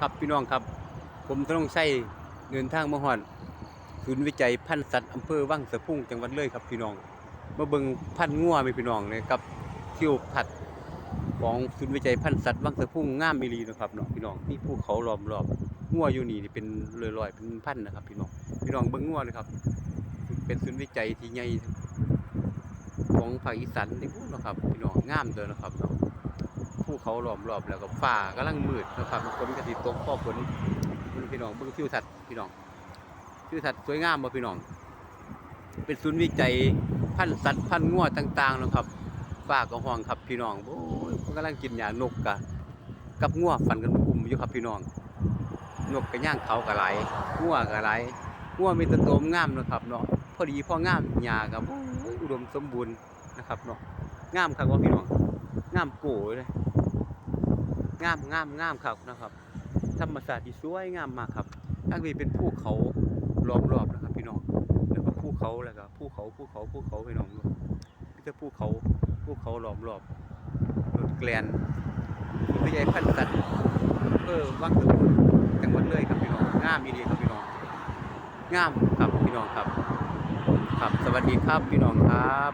ครับพี่น้องครับ ผมต้องใช้เดินทางมาฮอดศูนย์วิจัยพันธุ์สัตว์อำเภอวังสะพุงจังหวัดเลยครับพี่น้องมาเบิ่งพันธุ์งัวมีพี่น้องเลยกับคิวผัดของศูนย์วิจัยพันธุ์สัตว์วังสะพุงงามมีรีนะครับเนาะพี่น้องมีภูเขาล้อมรอบงัวอยู่นี่นี่เป็นลอยๆเป็นพันธุ์นะครับ พี่น้องพี่น้องเบิ่งงัวเลยครับ เป็นศูนย์วิจัยที่ใหญ่ของภาคอีสานในี่พูดนาะครับพี่น้องงามเด้อนะครับเนาะ ภูเขาล้อมรอบแล้วก็ฟ้ากำลังมืดนะครับฝนก็สิตกพ่อฝนพี่น้องเบิ่งทิวทัศน์พี่น้องทิวทัศน์สวยงามบ่พี่น้อง เป็นศูนย์วิจัยพันธุ์สัตว์พันธุ์งัวต่างๆนะครับฟ้าก็ห้องครับพี่น้องโอ้ยมันกำลังกินหญ้านกกะกับงัวฟันกันอุ้มอยู่ครับพี่น้อง นกก็ย่างเขาก็หลายงัวก็หลงัวมีตะโตมงามนะครับเนาะพอดีพองามหญ้าก็โอ้ยอุดมสมบูรณ์นะครับเนาะงามครับว่าพี่น้องงามโกเลย งามงามงามครับนะครับ ธรรมศาสตร์ที่สวยงามมากครับทางนี้เป็นภูเขาล้อมรอบนะครับ พี่น้องแล้วก็ภูเขาแล้วก็ภูเขาภูเขาภูเขาพี่น้องพี่จะภูเขาภูเขาล้อมรอบรถแกลนวิทยาพันธ์สัตว์เออวังสะพุงจังหวัดเลยครับพี่น้องงามดีครับพี่น้องงามครับพี่น้องครับ ครับสวัสดีครับพี่น้องครับ